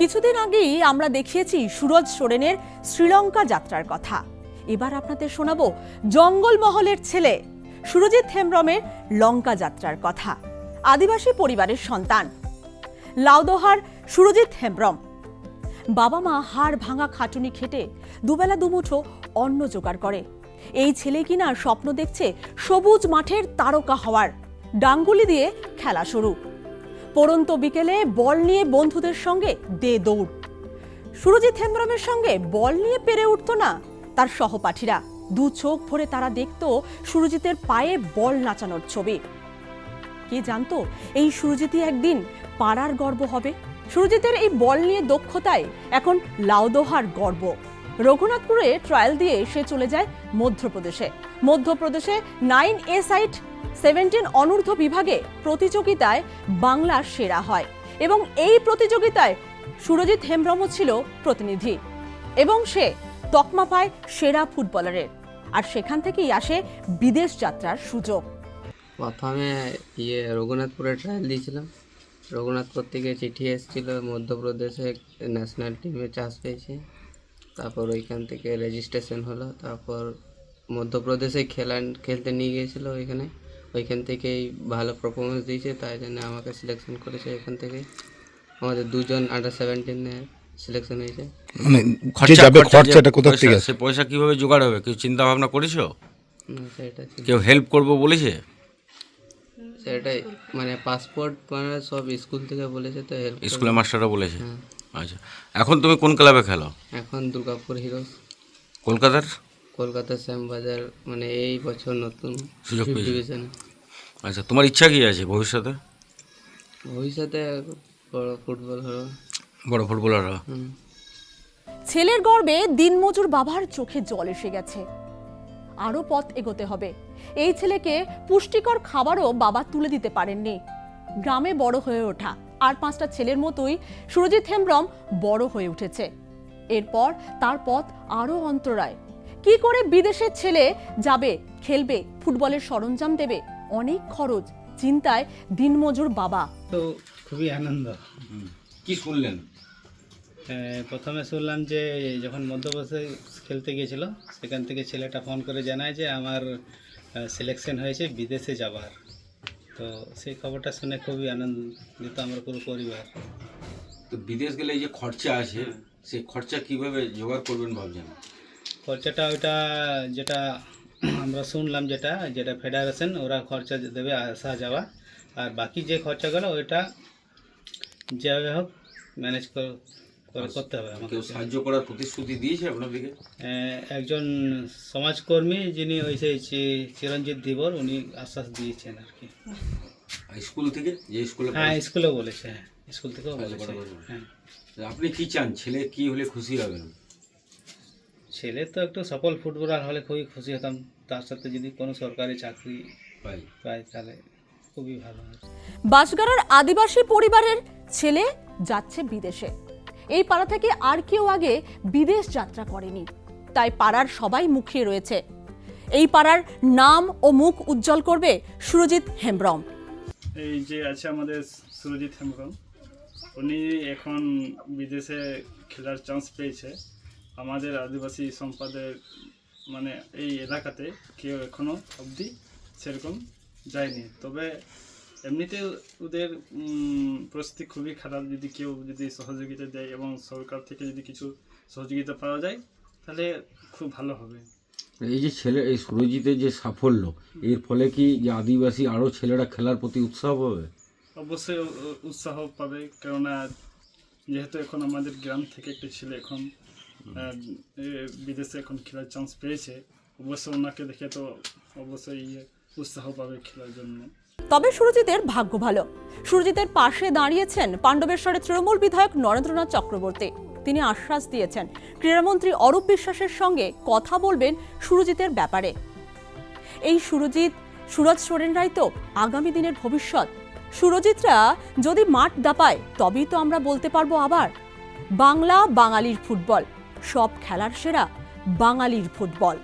কিছুদিন আগেই আমরা দেখিয়েছি সুরজ সোরেনের শ্রীলঙ্কা যাত্রার কথা। এবার আপনাদের শোনাবো জঙ্গলমহলের ছেলে সুরজিৎ হেমব্রমের লঙ্কা যাত্রার কথা, আদিবাসী পরিবারের সন্তান, লাউদোহার সুরজিৎ হেমব্রম। বাবা মা হাড় ভাঙা খাটুনি খেটে দুবেলা দুমুঠো অন্ন জোগাড় করে। এই ছেলে কিনা স্বপ্ন দেখছে সবুজ মাঠের তারকা হওয়ার, ডাঙ্গুলি দিয়ে খেলা শুরু। পরন্ত বিকেলে বল নিয়ে বন্ধুদের সঙ্গে দে দৌড়। সুরজিৎ হেমব্রমের সঙ্গে বল নিয়ে পেরে উঠতো না তার সহপাঠীরা। দু চোখ ভরে তারা দেখতো সুরজিতের পায়ে বল নাচানোর ছবি। কে জানতো এই সুরজিতই একদিন পাড়ার গর্ব হবে। সুরজিতের এই বল নিয়ে দক্ষতায় এখন লাউদোহার গর্ব। রঘুনাথপুরে ট্রায়াল দিয়ে সে চলে যায় মধ্যপ্রদেশে। মধ্যপ্রদেশে নাইন এ সাইট সেভেন্টিন অনূর্ধ্ব বিভাগে প্রতিযোগিতায় বাংলা সেরা হয় এবং এই প্রতিযোগিতায় সুরজিৎ হেমব্রম ছিল প্রতিনিধি এবং সে তকমা পায় সেরা ফুটবলারের। আর সেখান থেকেই আসে বিদেশ যাত্রার সুযোগ। প্রথমে ইয়ে রঘুনাথপুরে ট্রায়াল দিয়েছিলাম। রঘুনাথপুর থেকে চিঠি এসেছিল, মধ্যপ্রদেশে ন্যাশনাল টিমে চান্স পেয়েছি। তারপর ওইখান থেকে রেজিস্ট্রেশন হলো, তারপর মধ্যপ্রদেশে খেলা খেলতে নিয়ে গিয়েছিল ওইখানে। ওইখান থেকেই ভালো পারফরমেন্স দিয়েছে তাই জন্য আমাকে সিলেকশন করেছে এখান থেকে আমাদের দুজন আন্ডার সেভেন্টিনে সিলেকশন হয়েছে। মানে যে যাবে খরচাটা কোথা থেকে? পয়সা- সে পয়সা কীভাবে জোগাড় হবে? কেউ চিন্তা ভাবনা করেছ? না, সেটা কেউ হেল্প করব বলেছে? সেটাই মানে পাসপোর্ট মানে সব স্কুল থেকে বলেছে তো হেল্প স্কুলের মাস্টাররা বলেছে? আচ্ছা। এখন তুমি কোন ক্লাবে খেলো? এখন দুর্গাপুর হিরোস কলকাতার? কলকাতা শ্যামবাজার মানে এই বছর নতুন সুযোগ ডিভিশনে আচ্ছা তোমার ইচ্ছা কি আছে ভবিষ্যতে? ভবিষ্যতে বড় ফুটবল হলো বড় ফুটবলার হওয়া? ছেলের গর্বে দিনমজুর বাবার চোখে জল এসে গেছে। আরও পথ এগোতে হবে। এই ছেলেকে পুষ্টিকর খাবারও বাবা তুলে দিতে পারেননি। গ্রামে বড় হয়ে ওঠা। আর পাঁচটা ছেলের মতোই সুরজিৎ হেমব্রম বড় হয়ে উঠেছে। এরপর তার পথ আরও অন্তরায়। কি করে বিদেশের ছেলে যাবে খেলবে ফুটবলের সরঞ্জাম দেবে অনেক খরচ চিন্তায় দিনমজুর বাবা। তো খুবই আনন্দ। কি শুনলেন? প্রথমে শুনলাম যে যখন মধ্যপ্রদেশে খেলতে গিয়েছিল সেখান থেকে ছেলেটা ফোন করে জানায় যে আমার সিলেকশন হয়েছে বিদেশে যাবার। তো সেই খবরটা শুনে খুবই আনন্দিত আমার পুরো পরিবার। তো বিদেশ গেলে এই যে খরচা আছে সেই খরচা কীভাবে জোগাড় করবেন ভাবছেন? খরচাটা ওইটা যেটা আমরা শুনলাম যেটা যেটা ফেডারেশন ওরা খরচা দেবে আসা যাওয়া। আর বাকি যে খরচাগুলো ওইটা যেভাবে হোক ম্যানেজ করে করতে হবে আমাকে। সাহায্য করার প্রতিশ্রুতি দিয়েছে আপনাদেরকে? একজন সমাজকর্মী যিনি ওই সেই চিরঞ্জিত ধীবর উনি আশ্বাস দিয়েছেন আর কি। স্কুল থেকে? যে স্কুলে হ্যাঁ স্কুলেও বলেছে হ্যাঁ। স্কুল থেকেও বলেছে। হ্যাঁ। আপনি কি চান? ছেলে কি হলে খুশি হবেন ছেলে তো একটু সফল ফুটবলার হলে খুবই খুশি হতাম। তার সাথে যদি কোনো সরকারি চাকরি পাই। পায় তাহলে খুবই ভালো হয়। বাঁশগাড়ার আদিবাসী পরিবারের ছেলে যাচ্ছে বিদেশে। এই পাড়া থেকে আর কেউ আগে বিদেশ যাত্রা করেনি। তাই পাড়ার সবাই মুখিয়ে রয়েছে। এই পাড়ার নাম ও মুখ উজ্জ্বল করবে সুরজিৎ হেমব্রম। এই যে আছে আমাদের সুরজিৎ হেমব্রম। উনি এখন বিদেশে খেলার চান্স পেয়েছে। আমাদের আদিবাসী সম্প্রদায়ের মানে এই এলাকাতে কেউ এখনও অবধি সেরকম যায়নি। তবে এমনিতে ওদের পরিস্থিতি খুবই খারাপ। যদি কেউ যদি সহযোগিতা দেয় এবং সরকার থেকে যদি কিছু সহযোগিতা পাওয়া যায় তাহলে খুব ভালো হবে। এই যে ছেলে এই সুরজিতের যে সাফল্য এর ফলে কি যে আদিবাসী আরও ছেলেরা খেলার প্রতি উৎসাহ পাবে? অবশ্যই উৎসাহ পাবে। কেননা যেহেতু এখন আমাদের গ্রাম থেকে একটা ছেলে এখন বিদেশে এখন খেলার চান্স পেয়েছে। অবশ্যই ওনাকে দেখে তো অবশ্যই উৎসাহ পাবে খেলার জন্য। তবে সুরজিতের ভাগ্য ভালো। সুরজিতের পাশে দাঁড়িয়েছেন পাণ্ডবেশ্বরের তৃণমূল বিধায়ক নরেন্দ্রনাথ চক্রবর্তী। তিনি আশ্বাস দিয়েছেন, ক্রীড়ামন্ত্রী অরূপ বিশ্বাসের সঙ্গে কথা বলবেন সুরজিতের ব্যাপারে। এই সুরজিৎ, সুরজ সোরেন সোরেনরাই তো আগামী দিনের ভবিষ্যৎ। সুরজিৎরা যদি মাঠ দাপায়, তবেই তো আমরা বলতে পারব আবার। বাংলা, বাঙালির ফুটবল। সব খেলার সেরা বাঙালির ফুটবল।